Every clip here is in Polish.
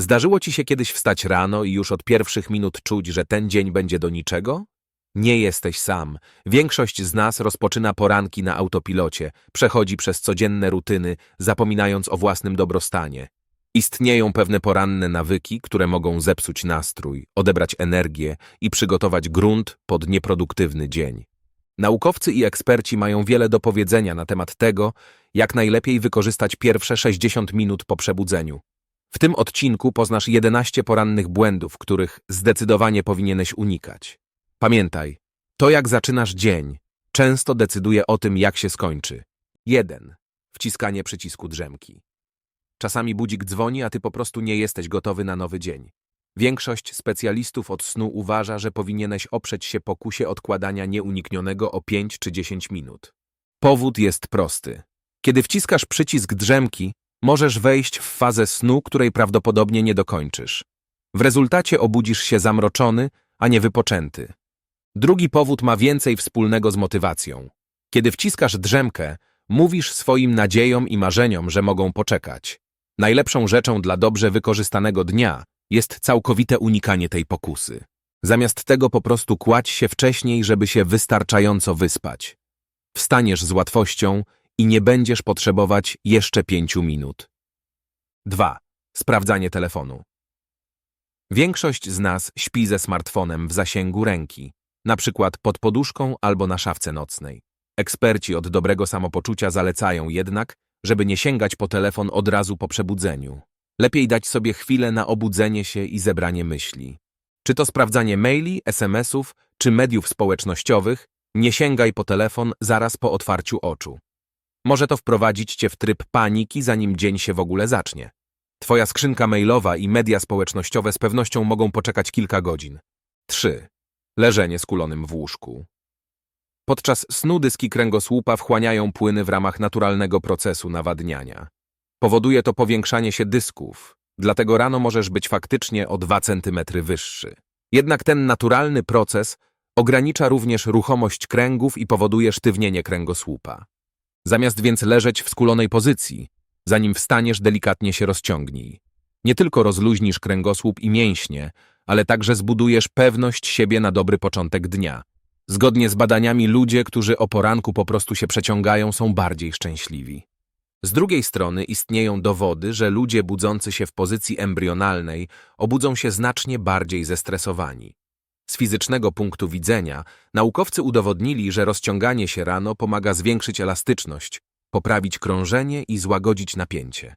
Zdarzyło ci się kiedyś wstać rano i już od pierwszych minut czuć, że ten dzień będzie do niczego? Nie jesteś sam. Większość z nas rozpoczyna poranki na autopilocie, przechodzi przez codzienne rutyny, zapominając o własnym dobrostanie. Istnieją pewne poranne nawyki, które mogą zepsuć nastrój, odebrać energię i przygotować grunt pod nieproduktywny dzień. Naukowcy i eksperci mają wiele do powiedzenia na temat tego, jak najlepiej wykorzystać pierwsze 60 minut po przebudzeniu. W tym odcinku poznasz 11 porannych błędów, których zdecydowanie powinieneś unikać. Pamiętaj, to jak zaczynasz dzień, często decyduje o tym, jak się skończy. 1. Wciskanie przycisku drzemki. Czasami budzik dzwoni, a ty po prostu nie jesteś gotowy na nowy dzień. Większość specjalistów od snu uważa, że powinieneś oprzeć się pokusie odkładania nieuniknionego o 5 czy 10 minut. Powód jest prosty. Kiedy wciskasz przycisk drzemki, możesz wejść w fazę snu, której prawdopodobnie nie dokończysz. W rezultacie obudzisz się zamroczony, a nie wypoczęty. Drugi powód ma więcej wspólnego z motywacją. Kiedy wciskasz drzemkę, mówisz swoim nadziejom i marzeniom, że mogą poczekać. Najlepszą rzeczą dla dobrze wykorzystanego dnia jest całkowite unikanie tej pokusy. Zamiast tego po prostu kładź się wcześniej, żeby się wystarczająco wyspać. Wstaniesz z łatwością i nie będziesz potrzebować jeszcze pięciu minut. 2. Sprawdzanie telefonu. Większość z nas śpi ze smartfonem w zasięgu ręki, na przykład pod poduszką albo na szafce nocnej. Eksperci od dobrego samopoczucia zalecają jednak, żeby nie sięgać po telefon od razu po przebudzeniu. Lepiej dać sobie chwilę na obudzenie się i zebranie myśli. Czy to sprawdzanie maili, SMS-ów, czy mediów społecznościowych, nie sięgaj po telefon zaraz po otwarciu oczu. Może to wprowadzić cię w tryb paniki, zanim dzień się w ogóle zacznie. Twoja skrzynka mailowa i media społecznościowe z pewnością mogą poczekać kilka godzin. 3. Leżenie skulonym w łóżku. Podczas snu dyski kręgosłupa wchłaniają płyny w ramach naturalnego procesu nawadniania. Powoduje to powiększanie się dysków, dlatego rano możesz być faktycznie o 2 cm wyższy. Jednak ten naturalny proces ogranicza również ruchomość kręgów i powoduje sztywnienie kręgosłupa. Zamiast więc leżeć w skulonej pozycji, zanim wstaniesz, delikatnie się rozciągnij. Nie tylko rozluźnisz kręgosłup i mięśnie, ale także zbudujesz pewność siebie na dobry początek dnia. Zgodnie z badaniami ludzie, którzy o poranku po prostu się przeciągają, są bardziej szczęśliwi. Z drugiej strony istnieją dowody, że ludzie budzący się w pozycji embrionalnej obudzą się znacznie bardziej zestresowani. Z fizycznego punktu widzenia naukowcy udowodnili, że rozciąganie się rano pomaga zwiększyć elastyczność, poprawić krążenie i złagodzić napięcie.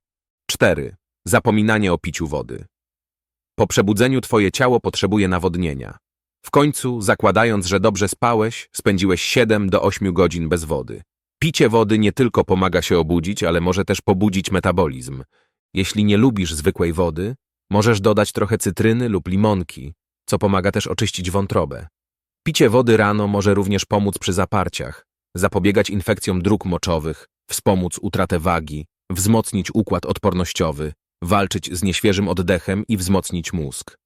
4. Zapominanie o piciu wody. Po przebudzeniu twoje ciało potrzebuje nawodnienia. W końcu, zakładając, że dobrze spałeś, spędziłeś 7 do 8 godzin bez wody. Picie wody nie tylko pomaga się obudzić, ale może też pobudzić metabolizm. Jeśli nie lubisz zwykłej wody, możesz dodać trochę cytryny lub limonki, co pomaga też oczyścić wątrobę. Picie wody rano może również pomóc przy zaparciach, zapobiegać infekcjom dróg moczowych, wspomóc utratę wagi, wzmocnić układ odpornościowy, walczyć z nieświeżym oddechem i wzmocnić mózg.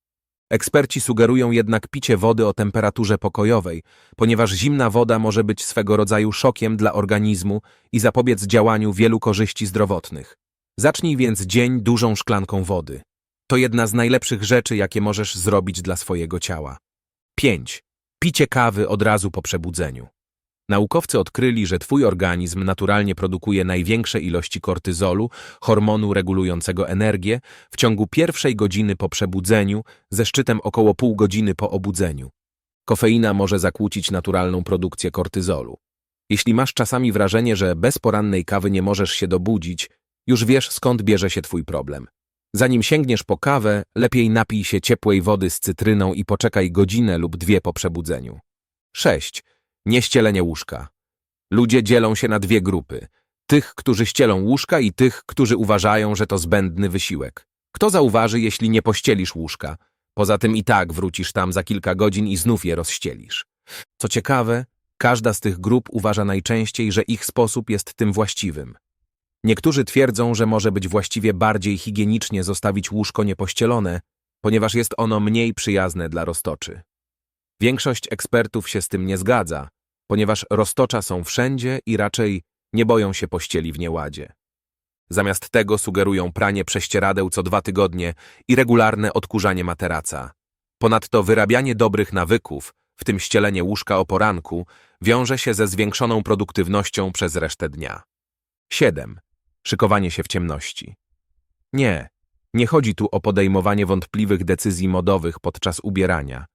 Eksperci sugerują jednak picie wody o temperaturze pokojowej, ponieważ zimna woda może być swego rodzaju szokiem dla organizmu i zapobiec działaniu wielu korzyści zdrowotnych. Zacznij więc dzień dużą szklanką wody. To jedna z najlepszych rzeczy, jakie możesz zrobić dla swojego ciała. 5. Picie kawy od razu po przebudzeniu. Naukowcy odkryli, że twój organizm naturalnie produkuje największe ilości kortyzolu, hormonu regulującego energię, w ciągu pierwszej godziny po przebudzeniu, ze szczytem około pół godziny po obudzeniu. Kofeina może zakłócić naturalną produkcję kortyzolu. Jeśli masz czasami wrażenie, że bez porannej kawy nie możesz się dobudzić, już wiesz skąd bierze się twój problem. Zanim sięgniesz po kawę, lepiej napij się ciepłej wody z cytryną i poczekaj godzinę lub dwie po przebudzeniu. 6. Nieścielenie łóżka. Ludzie dzielą się na dwie grupy. Tych, którzy ścielą łóżka i tych, którzy uważają, że to zbędny wysiłek. Kto zauważy, jeśli nie pościelisz łóżka? Poza tym i tak wrócisz tam za kilka godzin i znów je rozścielisz. Co ciekawe, każda z tych grup uważa najczęściej, że ich sposób jest tym właściwym. Niektórzy twierdzą, że może być właściwie bardziej higienicznie zostawić łóżko niepościelone, ponieważ jest ono mniej przyjazne dla roztoczy. Większość ekspertów się z tym nie zgadza, ponieważ roztocza są wszędzie i raczej nie boją się pościeli w nieładzie. Zamiast tego sugerują pranie prześcieradeł co dwa tygodnie i regularne odkurzanie materaca. Ponadto wyrabianie dobrych nawyków, w tym ścielenie łóżka o poranku, wiąże się ze zwiększoną produktywnością przez resztę dnia. 7. Szykowanie się w ciemności. Nie, nie chodzi tu o podejmowanie wątpliwych decyzji modowych podczas ubierania.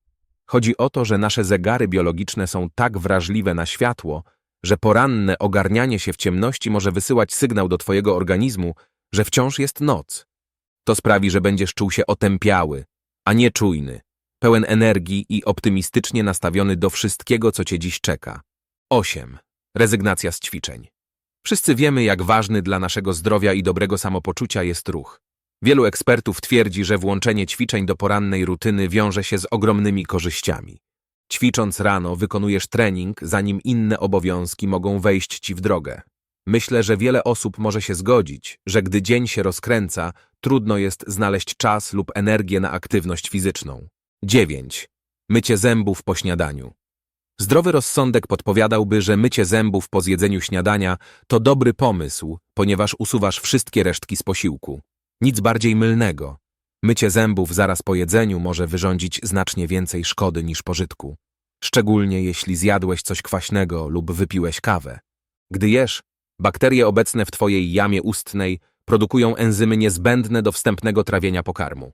Chodzi o to, że nasze zegary biologiczne są tak wrażliwe na światło, że poranne ogarnianie się w ciemności może wysyłać sygnał do twojego organizmu, że wciąż jest noc. To sprawi, że będziesz czuł się otępiały, a nie czujny, pełen energii i optymistycznie nastawiony do wszystkiego, co cię dziś czeka. 8. Rezygnacja z ćwiczeń. Wszyscy wiemy, jak ważny dla naszego zdrowia i dobrego samopoczucia jest ruch. Wielu ekspertów twierdzi, że włączenie ćwiczeń do porannej rutyny wiąże się z ogromnymi korzyściami. Ćwicząc rano, wykonujesz trening, zanim inne obowiązki mogą wejść ci w drogę. Myślę, że wiele osób może się zgodzić, że gdy dzień się rozkręca, trudno jest znaleźć czas lub energię na aktywność fizyczną. 9. Mycie zębów po śniadaniu. Zdrowy rozsądek podpowiadałby, że mycie zębów po zjedzeniu śniadania to dobry pomysł, ponieważ usuwasz wszystkie resztki z posiłku. Nic bardziej mylnego. Mycie zębów zaraz po jedzeniu może wyrządzić znacznie więcej szkody niż pożytku. Szczególnie jeśli zjadłeś coś kwaśnego lub wypiłeś kawę. Gdy jesz, bakterie obecne w twojej jamie ustnej produkują enzymy niezbędne do wstępnego trawienia pokarmu.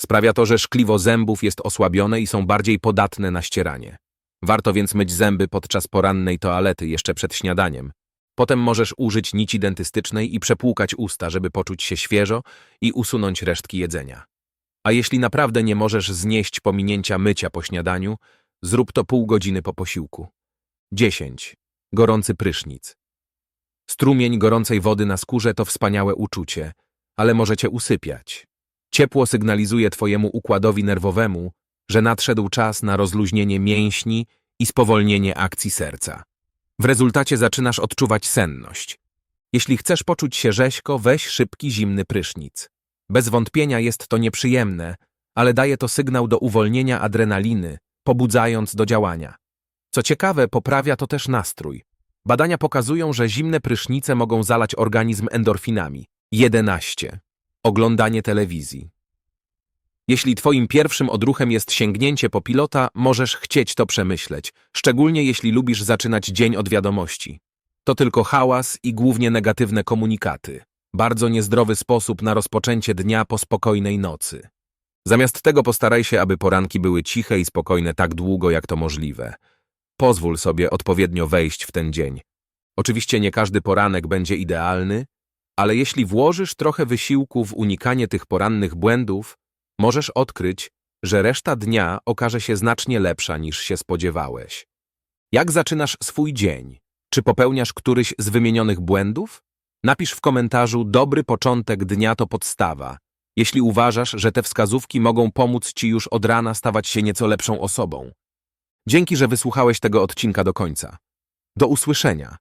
Sprawia to, że szkliwo zębów jest osłabione i są bardziej podatne na ścieranie. Warto więc myć zęby podczas porannej toalety jeszcze przed śniadaniem. Potem możesz użyć nici dentystycznej i przepłukać usta, żeby poczuć się świeżo i usunąć resztki jedzenia. A jeśli naprawdę nie możesz znieść pominięcia mycia po śniadaniu, zrób to pół godziny po posiłku. 10. Gorący prysznic. Strumień gorącej wody na skórze to wspaniałe uczucie, ale możecie usypiać. Ciepło sygnalizuje twojemu układowi nerwowemu, że nadszedł czas na rozluźnienie mięśni i spowolnienie akcji serca. W rezultacie zaczynasz odczuwać senność. Jeśli chcesz poczuć się rzeźko, weź szybki zimny prysznic. Bez wątpienia jest to nieprzyjemne, ale daje to sygnał do uwolnienia adrenaliny, pobudzając do działania. Co ciekawe, poprawia to też nastrój. Badania pokazują, że zimne prysznice mogą zalać organizm endorfinami. 11. Oglądanie telewizji. Jeśli twoim pierwszym odruchem jest sięgnięcie po pilota, możesz chcieć to przemyśleć, szczególnie jeśli lubisz zaczynać dzień od wiadomości. To tylko hałas i głównie negatywne komunikaty. Bardzo niezdrowy sposób na rozpoczęcie dnia po spokojnej nocy. Zamiast tego postaraj się, aby poranki były ciche i spokojne tak długo, jak to możliwe. Pozwól sobie odpowiednio wejść w ten dzień. Oczywiście nie każdy poranek będzie idealny, ale jeśli włożysz trochę wysiłku w unikanie tych porannych błędów, możesz odkryć, że reszta dnia okaże się znacznie lepsza niż się spodziewałeś. Jak zaczynasz swój dzień? Czy popełniasz któryś z wymienionych błędów? Napisz w komentarzu dobry początek dnia to podstawa, jeśli uważasz, że te wskazówki mogą pomóc ci już od rana stawać się nieco lepszą osobą. Dzięki, że wysłuchałeś tego odcinka do końca. Do usłyszenia.